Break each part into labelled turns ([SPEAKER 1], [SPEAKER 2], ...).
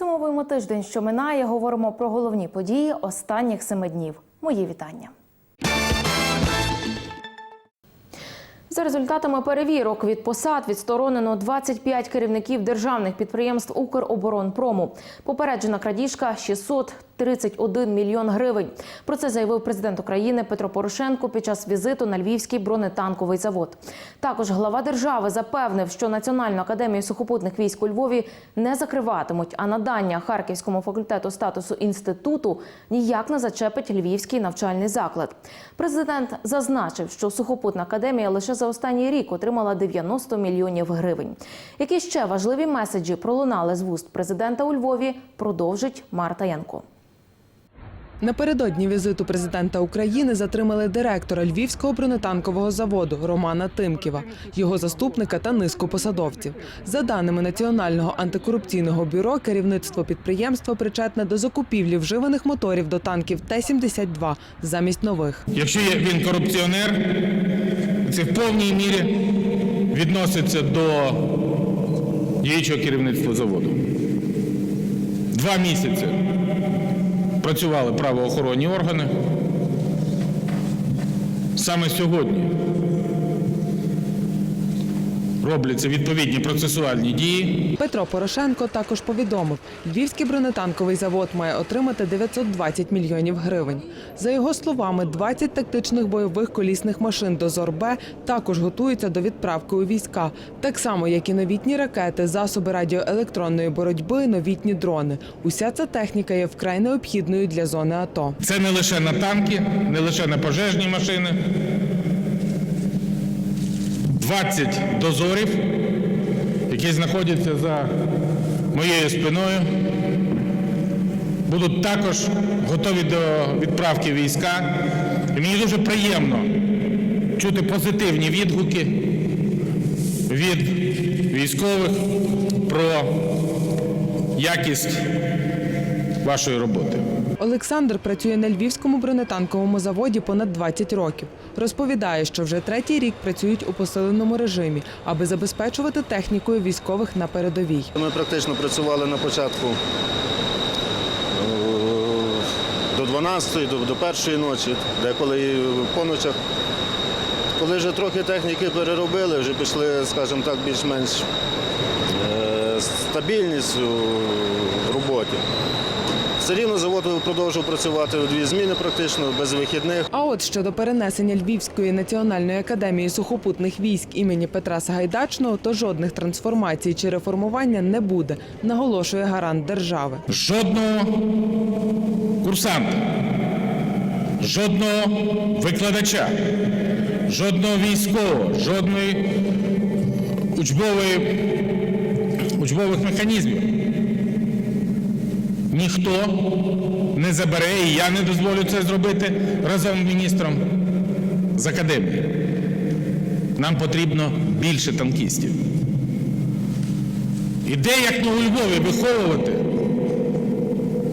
[SPEAKER 1] Підсумовуємо тиждень, що минає. Говоримо про головні події останніх семи днів. Мої вітання. За результатами перевірок від посад відсторонено 25 керівників державних підприємств Укроборонпрому. Попереджена крадіжка 631 мільйон гривень. Про це заявив президент України Петро Порошенко під час візиту на Львівський бронетанковий завод. Також глава держави запевнив, що Національну академію сухопутних військ у Львові не закриватимуть, а надання Харківському факультету статусу інституту ніяк не зачепить Львівський навчальний заклад. Президент зазначив, що сухопутна академія лише за останній рік отримала 90 мільйонів гривень. Які ще важливі меседжі пролунали з вуст президента у Львові, продовжить Марта Янко.
[SPEAKER 2] Напередодні візиту президента України затримали директора Львівського бронетанкового заводу Романа Тимківа, його заступника та низку посадовців. За даними Національного антикорупційного бюро, керівництво підприємства причетне до закупівлі вживаних моторів до танків Т-72 замість нових.
[SPEAKER 3] Якщо він корупціонер, це в повній мірі відноситься до діючого керівництва заводу. Два місяці працювали правоохоронні органи. Саме сьогодні робляться відповідні процесуальні дії.
[SPEAKER 2] Петро Порошенко також повідомив, Львівський бронетанковий завод має отримати 920 мільйонів гривень. За його словами, 20 тактичних бойових колісних машин «Дозор Б» також готуються до відправки у війська, так само як і новітні ракети, засоби радіоелектронної боротьби, новітні дрони. Уся ця техніка є вкрай необхідною для зони АТО.
[SPEAKER 3] Це не лише на танки, не лише на пожежні машини. 20 дозорів, які знаходяться за моєю спиною, будуть також готові до відправки війська. І мені дуже приємно чути позитивні відгуки від військових про якість вашої роботи.
[SPEAKER 2] Олександр працює на львівському бронетанковому заводі понад 20 років. Розповідає, що вже третій рік працюють у посиленому режимі, аби забезпечувати технікою військових на передовій.
[SPEAKER 4] Ми практично працювали на початку е, до 12 до, першої ночі, деколи по ночах. Коли вже трохи техніки переробили, вже пішли, скажімо так, більш-менш е, стабільність у роботі. Все рівно завод продовжував працювати у дві зміни практично, без вихідних.
[SPEAKER 2] А от щодо перенесення Львівської національної академії сухопутних військ імені Петра Сагайдачного, то жодних трансформацій чи реформування не буде, наголошує гарант держави.
[SPEAKER 3] жодного курсанта, жодного викладача, жодного військового, жодної учбової, учбових механізмів. Ніхто не забере, і я не дозволю це зробити разом з міністром з академії. Нам потрібно більше танкістів. І де, як не у Львові, виховувати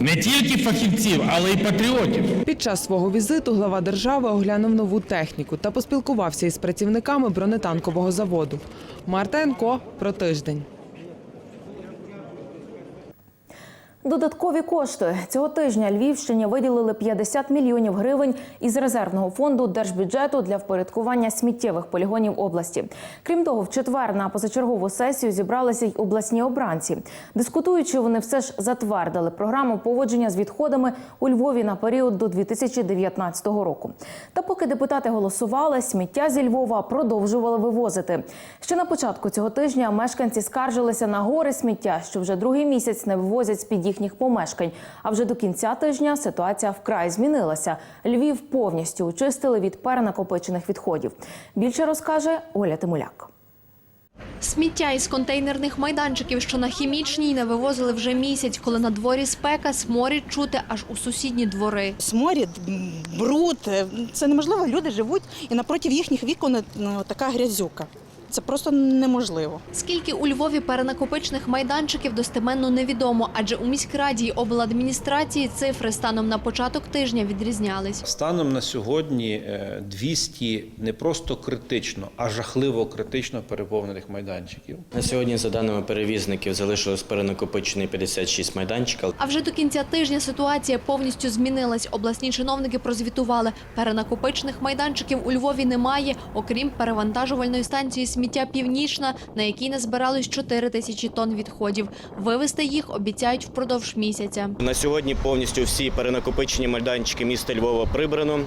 [SPEAKER 3] не тільки фахівців, але й патріотів.
[SPEAKER 2] Під час свого візиту глава держави оглянув нову техніку та поспілкувався із працівниками бронетанкового заводу. Марта Янко про тиждень.
[SPEAKER 1] Додаткові кошти цього тижня Львівщині виділили 50 мільйонів гривень із резервного фонду держбюджету для впорядкування сміттєвих полігонів області. Крім того, в четвер на позачергову сесію зібралися й обласні обранці. Дискутуючи, вони все ж затвердили програму поводження з відходами у Львові на період до 2019 року. Та поки депутати голосували, сміття зі Львова продовжували вивозити. Ще на початку цього тижня мешканці скаржилися на гори сміття, що вже другий місяць не вивозять з під їхніх помешкань. А вже до кінця тижня ситуація вкрай змінилася. Львів повністю очистили від перенакопичених відходів. Більше розкаже Оля Тимуляк.
[SPEAKER 5] Сміття із контейнерних майданчиків, що на хімічній, не вивозили вже місяць, коли на дворі спека, сморід чути аж у сусідні двори.
[SPEAKER 6] сморід, бруд. Це неможливо. Люди живуть і напроти їхніх вікон ну, така грязюка. Це просто неможливо.
[SPEAKER 5] Скільки у Львові перенакопичених майданчиків достеменно невідомо, адже у міськраді й обладміністрації цифри станом на початок тижня відрізнялись.
[SPEAKER 7] Станом на сьогодні е, 200 не просто критично, а жахливо критично переповнених майданчиків.
[SPEAKER 8] На сьогодні, за даними перевізників, залишилось перенакопичений 56 майданчиків.
[SPEAKER 5] А вже до кінця тижня ситуація повністю змінилась. Обласні чиновники прозвітували, перенакопичених майданчиків у Львові немає, окрім перевантажувальної станції сміття Північна, на якій назбирались 4 тисячі тонн відходів. Вивезти їх обіцяють впродовж місяця.
[SPEAKER 8] На сьогодні повністю всі перенакопичені майданчики міста Львова прибрано.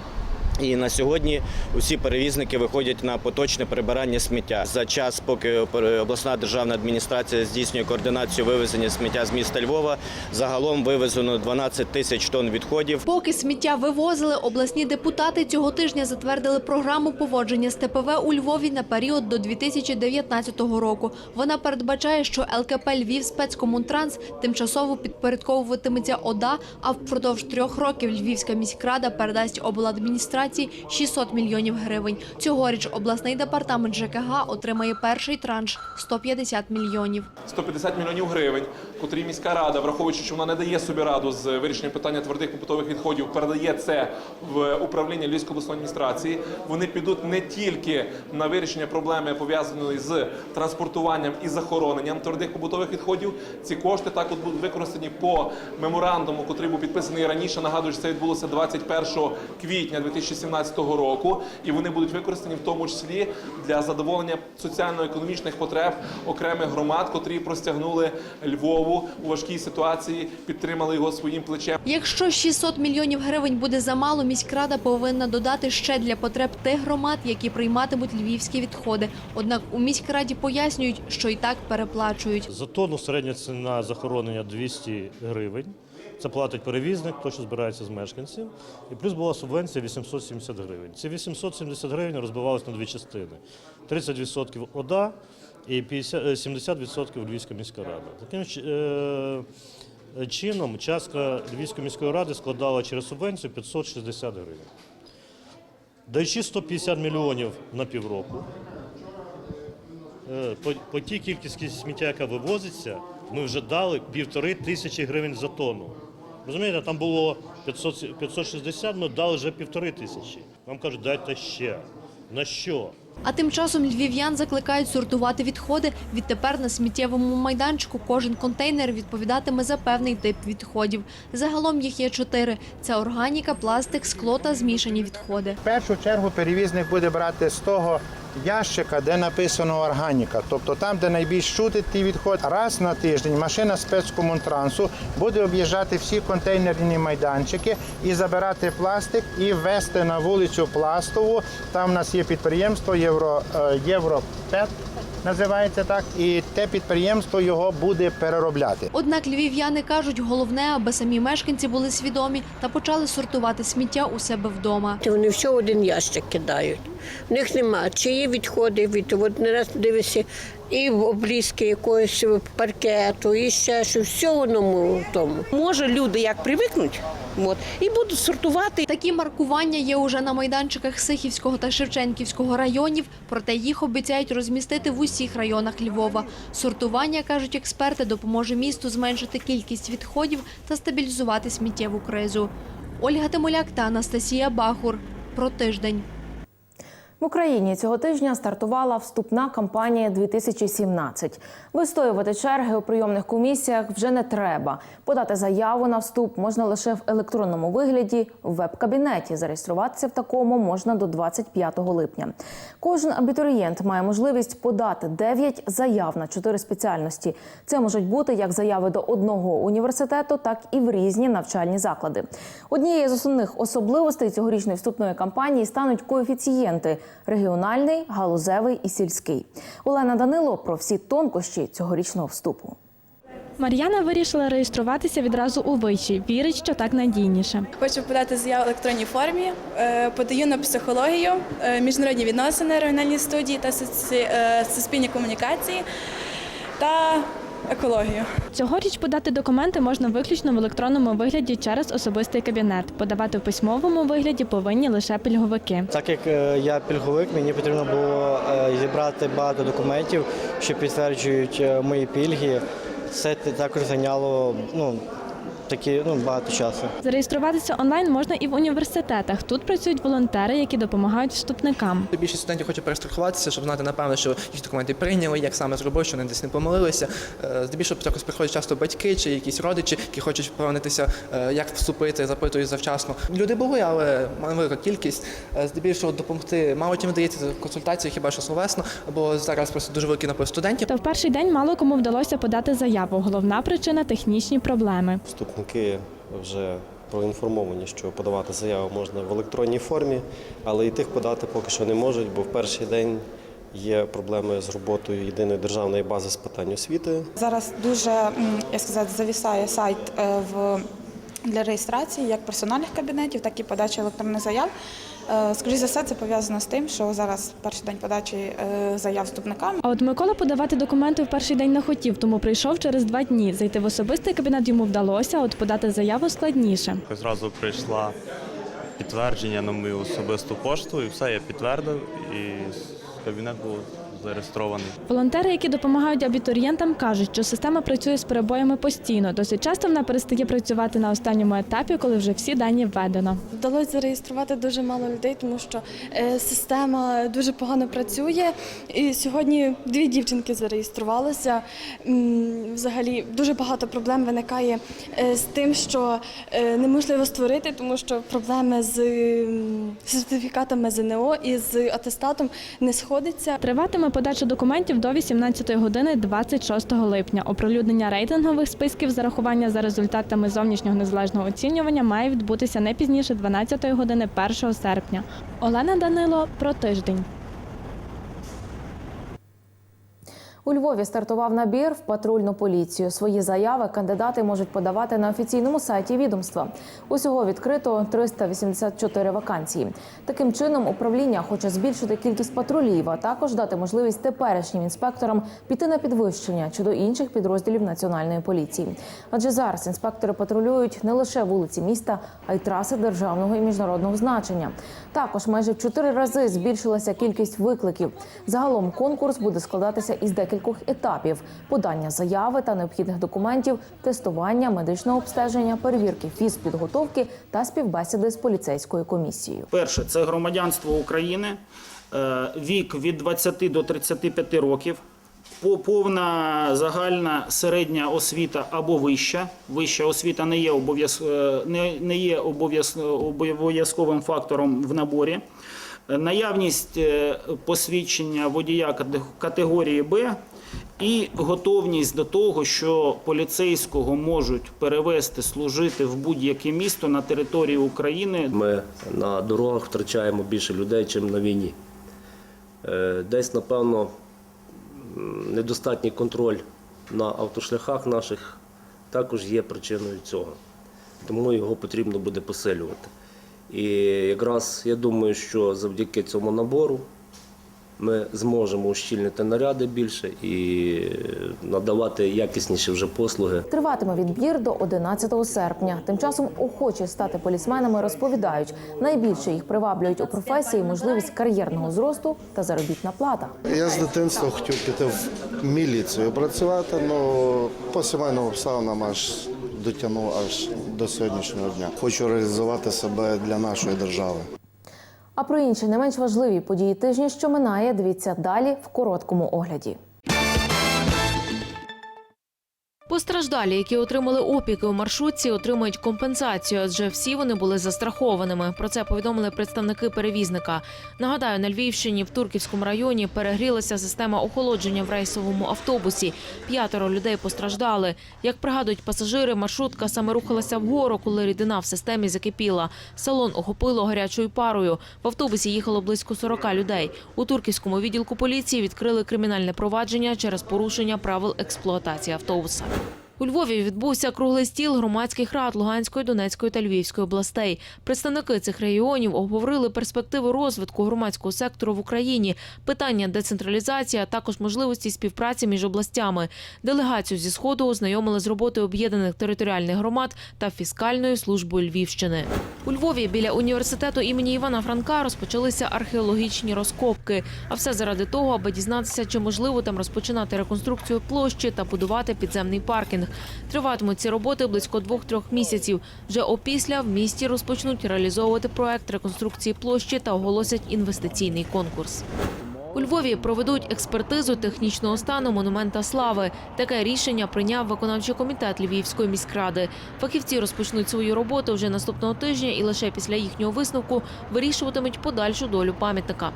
[SPEAKER 8] І на сьогодні усі перевізники виходять на поточне прибирання сміття. За час, поки обласна державна адміністрація здійснює координацію вивезення сміття з міста Львова, загалом вивезено 12 тисяч тонн відходів.
[SPEAKER 5] Поки сміття вивозили, обласні депутати цього тижня затвердили програму поводження з ТПВ у Львові на період до 2019 року. Вона передбачає, що ЛКП Львів спецкомунтранс тимчасово підпорядковуватиметься ОДА, а впродовж трьох років Львівська міськрада передасть обладміністрації 600 мільйонів гривень. Цьогоріч обласний департамент ЖКГ отримає перший транш 150 мільйонів.
[SPEAKER 9] 150 мільйонів гривень, котрі міська рада, враховуючи, що вона не дає собі раду з вирішенням питання твердих побутових відходів, передає це в управління Львівської обласної адміністрації. Вони підуть не тільки на вирішення проблеми пов'язаної з транспортуванням і захороненням твердих побутових відходів. Ці кошти також будуть використані по меморандуму, котрий був підписаний раніше. Нагадую, що це відбулося 21 квітня 2017 року, і вони будуть використані в тому числі для задоволення соціально-економічних потреб окремих громад, котрі простягнули Львову у важкій ситуації, підтримали його своїм плечем.
[SPEAKER 5] Якщо 600 мільйонів гривень буде замало, міськрада повинна додати ще для потреб тих громад, які прийматимуть львівські відходи. Однак у міськраді пояснюють, що і так переплачують.
[SPEAKER 10] За тонну середня ціна захоронення 200 гривень. Це платить перевізник, той, що збирається з мешканців. І плюс була субвенція 870 гривень. Ці 870 гривень розбивалися на дві частини: 30% ОДА і 50, е, 70% Львівська міська рада. Таким е, чином частка Львівської міської ради складала через субвенцію 560 гривень. Даючи 150 мільйонів на півроку, Е, по, по тій кількості сміття, яка вивозиться, ми вже дали півтори тисячі гривень за тонну. Розумієте, там було 500, 560, ми дали вже півтори тисячі. Нам кажуть, дайте ще. На що?
[SPEAKER 5] А тим часом львів'ян закликають сортувати відходи. Відтепер на сміттєвому майданчику кожен контейнер відповідатиме за певний тип відходів. Загалом їх є чотири: це органіка, пластик, скло та змішані відходи.
[SPEAKER 11] В першу чергу перевізник буде брати з того ящика, де написано органіка, тобто там, де найбільш чути ті відход. Раз на тиждень машина спецкомунтрансу буде об'їжджати всі контейнерні майданчики і забирати пластик і ввести на вулицю Пластову. Там у нас є підприємство Євро, е, Європет. Називається так, і те підприємство його буде переробляти.
[SPEAKER 5] Однак львів'яни кажуть, головне, аби самі мешканці були свідомі та почали сортувати сміття у себе вдома.
[SPEAKER 12] Вони все в один ящик кидають. В них нема чиї відходи від от не раз дивишся, і облізки якогось паркету, і ще що все в одному в тому.
[SPEAKER 6] Може, люди як привикнуть, от, і будуть сортувати.
[SPEAKER 5] Такі маркування є уже на майданчиках Сихівського та Шевченківського районів, проте їх обіцяють розмістити в усіх районах Львова. Сортування, кажуть експерти, допоможе місту зменшити кількість відходів та стабілізувати сміттєву кризу. Ольга Тимоляк та Анастасія Бахур. Про тиждень.
[SPEAKER 1] В Україні цього тижня стартувала вступна кампанія 2017. Вистоювати черги у прийомних комісіях вже не треба. Подати заяву на вступ можна лише в електронному вигляді в веб-кабінеті. Зареєструватися в такому можна до 25 липня. Кожен абітурієнт має можливість подати 9 заяв на 4 спеціальності. Це можуть бути як заяви до одного університету, так і в різні навчальні заклади. Однією з основних особливостей цьогорічної вступної кампанії стануть коефіцієнти регіональний, галузевий і сільський. Олена Данило про всі тонкощі цьогорічного вступу.
[SPEAKER 13] Мар'яна вирішила реєструватися відразу у виші. Вірить, що так надійніше.
[SPEAKER 14] Хочу подати заяву в електронній формі. Е, Подаю на психологію, е, міжнародні відносини, регіональні студії та е, суспільні комунікації. Та екологію.
[SPEAKER 13] Цьогоріч подати документи можна виключно в електронному вигляді через особистий кабінет. Подавати в письмовому вигляді повинні лише пільговики.
[SPEAKER 15] Так як е, я пільговик, мені потрібно було е, зібрати багато документів, що підтверджують е, мої пільги. Це також зайняло ну, такі, ну, багато часу.
[SPEAKER 13] Зареєструватися онлайн можна і в університетах. Тут працюють волонтери, які допомагають вступникам.
[SPEAKER 16] Більшість студентів хоче перестрахуватися, щоб знати напевно, що їх документи прийняли, як саме зробили, що вони десь не помилилися. Е, Здебільшого також приходять часто батьки чи якісь родичі, які хочуть впевнитися, е, як вступити, запитують завчасно. Люди були, але малика кількість. Е, Здебільшого допомогти мало чим вдається консультації, хіба що словесно, бо зараз просто дуже великий напис студентів.
[SPEAKER 13] Та в перший день мало кому вдалося подати заяву. Головна причина технічні проблеми.
[SPEAKER 17] Вступники вже проінформовані, що подавати заяву можна в електронній формі, але і тих подати поки що не можуть, бо в перший день є проблеми з роботою єдиної державної бази з питань освіти.
[SPEAKER 14] Зараз дуже я сказати, завісає сайт е, в для реєстрації як персональних кабінетів, так і подачі електронних заяв. Е, Скоріше за все, це пов'язано з тим, що зараз перший день подачі е, заяв вступникам.
[SPEAKER 13] А от Микола подавати документи в перший день не хотів, тому прийшов через два дні. Зайти в особистий кабінет йому вдалося, а от подати заяву складніше.
[SPEAKER 18] Зразу прийшла підтвердження на мою особисту пошту, і все, я підтвердив, і кабінет був зареєстрований.
[SPEAKER 13] Волонтери, які допомагають абітурієнтам, кажуть, що система працює з перебоями постійно. Досить часто вона перестає працювати на останньому етапі, коли вже всі дані введено.
[SPEAKER 14] Вдалося зареєструвати дуже мало людей, тому що е, система дуже погано працює. І сьогодні дві дівчинки зареєструвалися. Взагалі дуже багато проблем виникає е, з тим, що е, неможливо створити, тому що проблеми з сертифікатами ЗНО і з атестатом не сходиться.
[SPEAKER 13] Триватиме подача документів до 18 години 26 липня. Оприлюднення рейтингових списків зарахування за результатами зовнішнього незалежного оцінювання має відбутися не пізніше 12 години 1 серпня. Олена Данило про тиждень.
[SPEAKER 1] У Львові стартував набір в патрульну поліцію. Свої заяви кандидати можуть подавати на офіційному сайті відомства. Усього відкрито 384 вакансії. Таким чином, управління хоче збільшити кількість патрулів, а також дати можливість теперішнім інспекторам піти на підвищення чи до інших підрозділів національної поліції. Адже зараз інспектори патрулюють не лише вулиці міста, а й траси державного і міжнародного значення. Також майже в чотири рази збільшилася кількість викликів. Загалом конкурс буде складатися із декількох етапів: подання заяви та необхідних документів, тестування, медичного обстеження, перевірки фізпідготовки та співбесіди з поліцейською комісією.
[SPEAKER 19] Перше це громадянство України, е, вік від 20 до 35 років, по- повна загальна середня освіта або вища. Вища освіта не є, е, не, є обов'яз- обов'язковим фактором в наборі. Е, Наявність посвідчення водія категорії Б і готовність до того, що поліцейського можуть перевести служити в будь-яке місто на території України
[SPEAKER 20] Ми на дорогах втрачаємо більше людей, ніж на війні. Е, Десь, напевно, недостатній контроль на автошляхах наших також є причиною цього. Тому його потрібно буде посилювати. І якраз я думаю, що завдяки цьому набору ми зможемо ущільнити наряди більше і надавати якісніші вже послуги.
[SPEAKER 1] Триватиме відбір до 11 серпня. Тим часом охочі стати полісменами розповідають, найбільше їх приваблюють у професії можливість кар'єрного зросту та заробітна плата.
[SPEAKER 21] Я з дитинства хотів піти в міліцію працювати, але по сімейним обставинам аж дотягнув аж до сьогоднішнього дня. Хочу реалізувати себе для нашої держави.
[SPEAKER 1] А про інші не менш важливі події тижня, що минає, дивіться далі в короткому огляді.
[SPEAKER 22] Постраждалі, які отримали опіки у маршрутці, отримують компенсацію, адже всі вони були застрахованими. Про це повідомили представники перевізника. Нагадаю, на Львівщині в Турківському районі перегрілася система охолодження в рейсовому автобусі. П'ятеро людей постраждали. Як пригадують пасажири, маршрутка саме рухалася вгору, коли рідина в системі закипіла. Салон охопило гарячою парою. В автобусі їхало близько 40 людей. У турківському відділку поліції відкрили кримінальне провадження через порушення правил експлуатації автобуса. У Львові відбувся круглий стіл громадських рад Луганської, Донецької та Львівської областей. Представники цих регіонів обговорили перспективи розвитку громадського сектору в Україні, питання децентралізації, а також можливості співпраці між областями. Делегацію зі сходу ознайомили з роботою об'єднаних територіальних громад та фіскальною службою Львівщини. У Львові біля університету імені Івана Франка розпочалися археологічні розкопки. А все заради того, аби дізнатися, чи можливо там розпочинати реконструкцію площі та будувати підземний паркінг. Триватимуть ці роботи близько двох-трьох місяців. Вже опісля в місті розпочнуть реалізовувати проект реконструкції площі та оголосять інвестиційний конкурс. У Львові проведуть експертизу технічного стану монумента слави. Таке рішення прийняв виконавчий комітет Львівської міськради. Фахівці розпочнуть свою роботу вже наступного тижня і лише після їхнього висновку вирішуватимуть подальшу долю пам'ятника.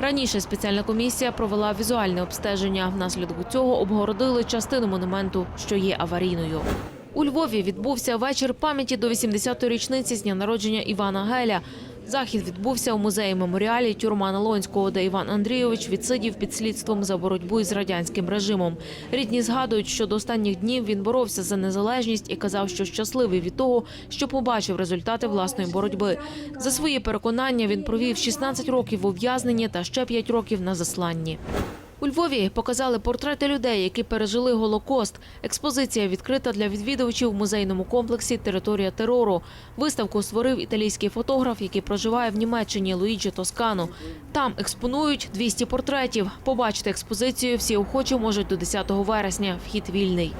[SPEAKER 22] Раніше спеціальна комісія провела візуальне обстеження. Внаслідок цього обгородили частину монументу, що є аварійною. У Львові відбувся вечір пам'яті до 80-ї річниці з дня народження Івана Геля. Захід відбувся у музеї меморіалі Тюрмана Лонського, де Іван Андрійович відсидів під слідством за боротьбу із радянським режимом. Рідні згадують, що до останніх днів він боровся за незалежність і казав, що щасливий від того, що побачив результати власної боротьби. За свої переконання він провів 16 років в ув'язненні та ще 5 років на засланні. У Львові показали портрети людей, які пережили Голокост. Експозиція відкрита для відвідувачів в музейному комплексі Територія терору. Виставку створив італійський фотограф, який проживає в Німеччині Луїджі Тоскано. Там експонують 200 портретів. Побачити експозицію всі охочі можуть до 10 вересня. Вхід вільний.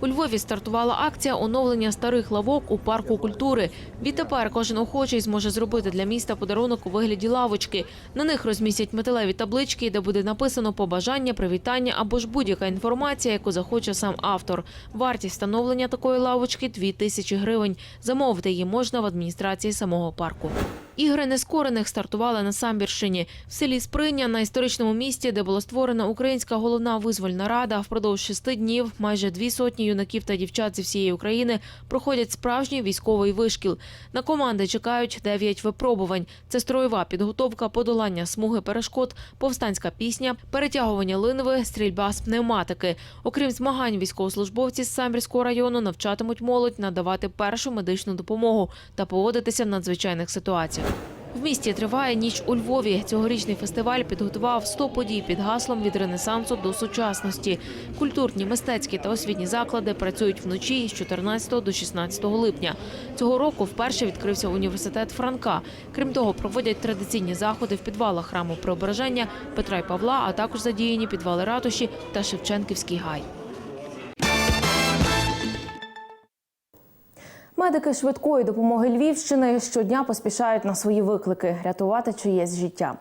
[SPEAKER 22] У Львові стартувала акція оновлення старих лавок у парку культури. Відтепер кожен охочий зможе зробити для міста подарунок у вигляді лавочки. На них розмістять металеві таблички, де буде написано побажання, привітання або ж будь-яка інформація, яку захоче сам автор. Вартість встановлення такої лавочки – 2 тисячі гривень. Замовити її можна в адміністрації самого парку. Ігри нескорених стартували на Самбірщині. В селі Сприня на історичному місці, де була створена Українська головна визвольна рада, впродовж шести днів майже дві сотні юнаків та дівчат зі всієї України проходять справжній військовий вишкіл. На команди чекають дев'ять випробувань. Це строєва підготовка, подолання смуги перешкод, повстанська пісня, перетягування линви, стрільба з пневматики. Окрім змагань, військовослужбовці з Самбірського району навчатимуть молодь надавати першу медичну допомогу та поводитися в надзвичайних ситуаціях. В місті триває ніч у Львові. Цьогорічний фестиваль підготував 100 подій під гаслом від ренесансу до сучасності. Культурні, мистецькі та освітні заклади працюють вночі з 14 до 16 липня. Цього року вперше відкрився університет Франка. Крім того, проводять традиційні заходи в підвалах храму Преображення Петра й Павла, а також задіяні підвали ратуші та Шевченківський гай.
[SPEAKER 1] Медики швидкої допомоги Львівщини щодня поспішають на свої виклики рятувати чиєсь життя.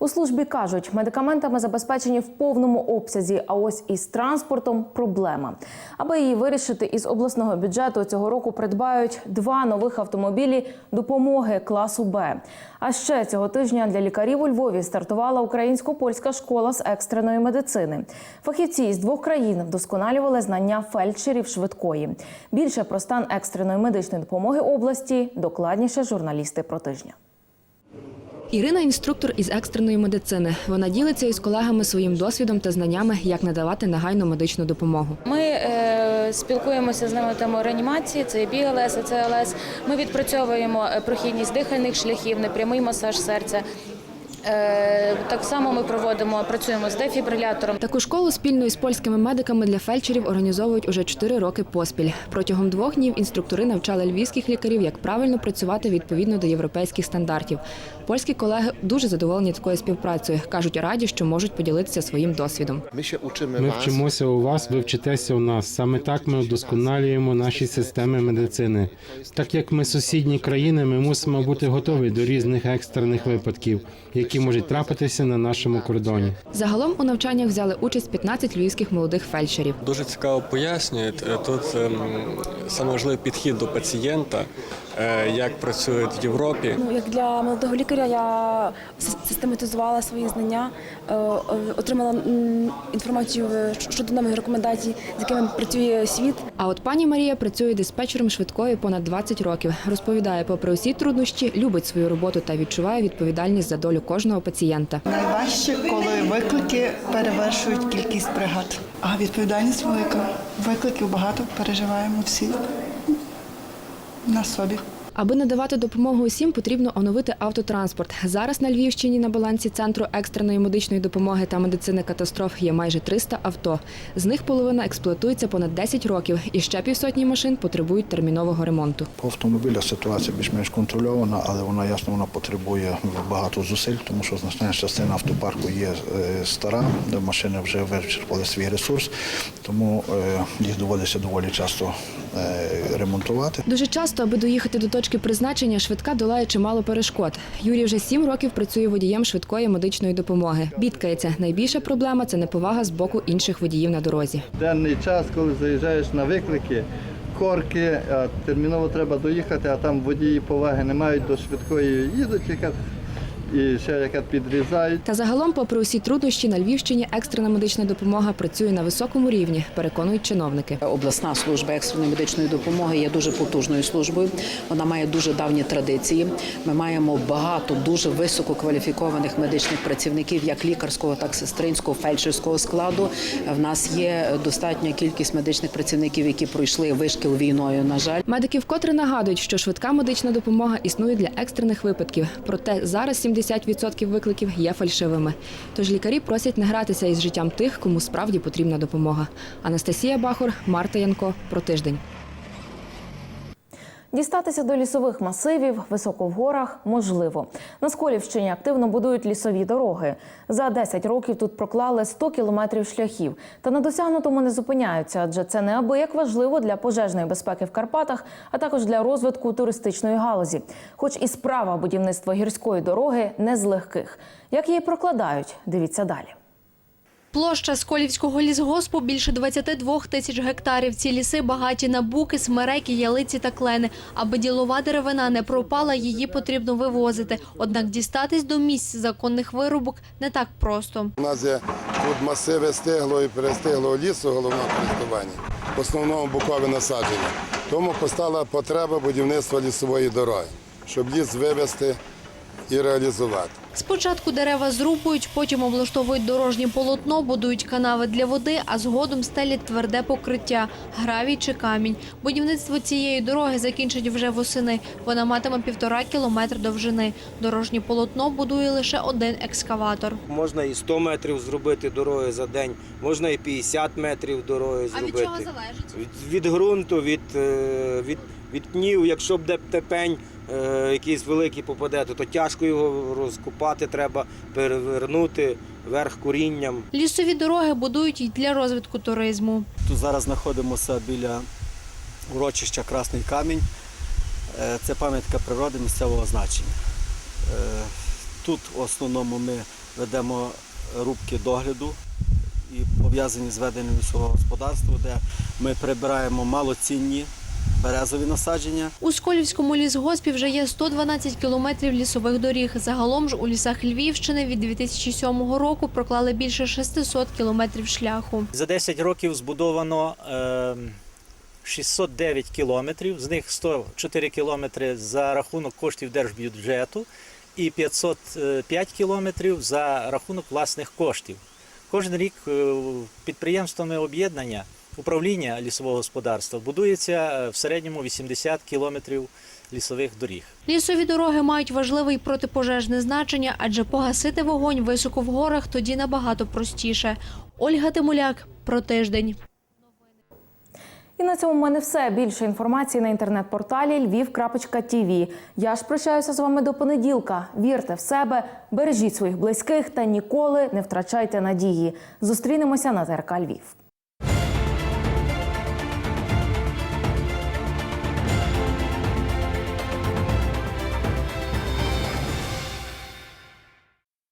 [SPEAKER 1] У службі кажуть, медикаментами забезпечені в повному обсязі, а ось із транспортом проблема. Аби її вирішити, із обласного бюджету цього року придбають два нових автомобілі допомоги класу Б. А ще цього тижня для лікарів у Львові стартувала українсько-польська школа з екстреної медицини. Фахівці із двох країн вдосконалювали знання фельдшерів швидкої. Більше про стан екстреної медичної допомоги області докладніше журналісти про тижня.
[SPEAKER 23] Ірина інструктор із екстреної медицини. Вона ділиться із колегами своїм досвідом та знаннями, як надавати негайну медичну допомогу.
[SPEAKER 24] Ми е, спілкуємося з ними тему реанімації, це і БІЛС, і ЦЛС. Ми відпрацьовуємо е, прохідність дихальних шляхів, непрямий масаж серця. Е, так само ми проводимо, працюємо з дефібрилятором.
[SPEAKER 23] Таку школу спільно із польськими медиками для фельдшерів організовують уже 4 роки поспіль. Протягом двох днів інструктори навчали львівських лікарів, як правильно працювати відповідно до європейських стандартів. Польські колеги дуже задоволені такою співпрацею. кажуть, раді, що можуть поділитися своїм досвідом.
[SPEAKER 25] Ми ще учимо ми вчимося у вас, ви вчитеся у нас. Саме так ми удосконалюємо наші системи медицини. Так як ми сусідні країни, ми мусимо бути готові до різних екстрених випадків, які можуть трапитися на нашому кордоні.
[SPEAKER 23] Загалом у навчаннях взяли участь 15 львівських молодих фельдшерів.
[SPEAKER 26] Дуже цікаво пояснюють. Е, Тут ем, саме важливий підхід до пацієнта.
[SPEAKER 27] Е, як працюють в Європі.
[SPEAKER 28] Ну, як для молодого лікаря я систематизувала свої знання, е, отримала інформацію е, щодо нових рекомендацій, з якими працює світ.
[SPEAKER 23] А от пані Марія працює диспетчером швидкої понад 20 років. Розповідає, попри усі труднощі, любить свою роботу та відчуває відповідальність за долю кожного пацієнта.
[SPEAKER 29] Найважче, коли виклики перевершують кількість бригад. А відповідальність велика. Викликів багато переживаємо всі на собі.
[SPEAKER 23] Аби надавати допомогу усім, потрібно оновити автотранспорт. Зараз на Львівщині на балансі центру екстреної медичної допомоги та медицини катастроф є майже 300 авто. З них половина експлуатується понад 10 років, і ще півсотні машин потребують термінового ремонту.
[SPEAKER 26] По автомобілях ситуація більш-менш контрольована, але вона ясно вона потребує багато зусиль, тому що значна частина автопарку є е, стара, де машини вже вичерпали свій ресурс, тому е, їх доводиться доволі часто ремонтувати.
[SPEAKER 23] Дуже часто, аби доїхати до точки призначення, швидка долає чимало перешкод. Юрій вже сім років працює водієм швидкої медичної допомоги. Бідкається, найбільша проблема це неповага з боку інших водіїв на дорозі.
[SPEAKER 30] денний час, коли заїжджаєш на виклики, корки, терміново треба доїхати, а там водії поваги не мають до швидкої їдуть, яка і ще яка підрізають.
[SPEAKER 23] Та загалом, попри усі труднощі, на Львівщині екстрена медична допомога працює на високому рівні, переконують чиновники.
[SPEAKER 31] Обласна служба екстреної медичної допомоги є дуже потужною службою. Вона має дуже давні традиції. Ми маємо багато дуже висококваліфікованих медичних працівників, як лікарського, так і сестринського, фельдшерського складу. В нас є достатня кількість медичних працівників, які пройшли вишкіл війною. На жаль.
[SPEAKER 23] Медики вкотре нагадують, що швидка медична допомога існує для екстрених випадків. Проте зараз 70% викликів є фальшивими. Тож лікарі просять не гратися із життям тих, кому справді потрібна допомога. Анастасія Бахор, Марта Янко. Про тиждень.
[SPEAKER 1] Дістатися до лісових масивів високо в горах можливо. На Сколівщині активно будують лісові дороги. За 10 років тут проклали 100 кілометрів шляхів. Та на досягнутому не зупиняються, адже це неабияк важливо для пожежної безпеки в Карпатах, а також для розвитку туристичної галузі. Хоч і справа будівництва гірської дороги не з легких. Як її прокладають, дивіться далі.
[SPEAKER 5] Площа Сколівського лісгоспу більше 22 тисяч гектарів. Ці ліси багаті на буки, смереки, ялиці та клени. Аби ділова деревина не пропала, її потрібно вивозити. Однак дістатись до місць законних вирубок не так просто.
[SPEAKER 32] У нас є тут масиви стиглого і перестиглого лісу головного користування, в основному букові насадження. Тому постала потреба будівництва лісової дороги, щоб ліс вивезти і реалізувати.
[SPEAKER 5] Спочатку дерева зрубують, потім облаштовують дорожнє полотно, будують канави для води, а згодом стелять тверде покриття – гравій чи камінь. Будівництво цієї дороги закінчать вже восени. Вона матиме півтора кілометр довжини. Дорожнє полотно будує лише один екскаватор.
[SPEAKER 33] Можна і 100 метрів зробити дороги за день, можна і 50 метрів дороги
[SPEAKER 5] А від чого залежить?
[SPEAKER 33] Від, від ґрунту, від, е, від, від пнів, якщо буде тепень якийсь великий попаде, то, то тяжко його розкопати треба, перевернути верх корінням.
[SPEAKER 5] Лісові дороги будують і для розвитку туризму.
[SPEAKER 34] Тут зараз знаходимося біля урочища Красний Камінь. Е, Це пам'ятка природи місцевого значення. Е, Тут в основному ми ведемо рубки догляду і пов'язані з веденням лісового господарства, де ми прибираємо малоцінні березові насадження.
[SPEAKER 5] У Сколівському лісгоспі вже є 112 кілометрів лісових доріг. Загалом ж у лісах Львівщини від 2007 року проклали більше 600 кілометрів шляху.
[SPEAKER 35] За 10 років збудовано е, 609 кілометрів, з них 104 кілометри за рахунок коштів держбюджету і 505 кілометрів за рахунок власних коштів. Кожен рік е, підприємствами об'єднання управління лісового господарства будується е, в середньому 80 кілометрів лісових доріг.
[SPEAKER 5] Лісові дороги мають важливе і протипожежне значення, адже погасити вогонь високо в горах тоді набагато простіше. Ольга Тимуляк про тиждень.
[SPEAKER 1] І на цьому в мене все. Більше інформації на інтернет-порталі lviv.tv. Я ж прощаюся з вами до понеділка. Вірте в себе, бережіть своїх близьких та ніколи не втрачайте надії. Зустрінемося на ТРК Львів.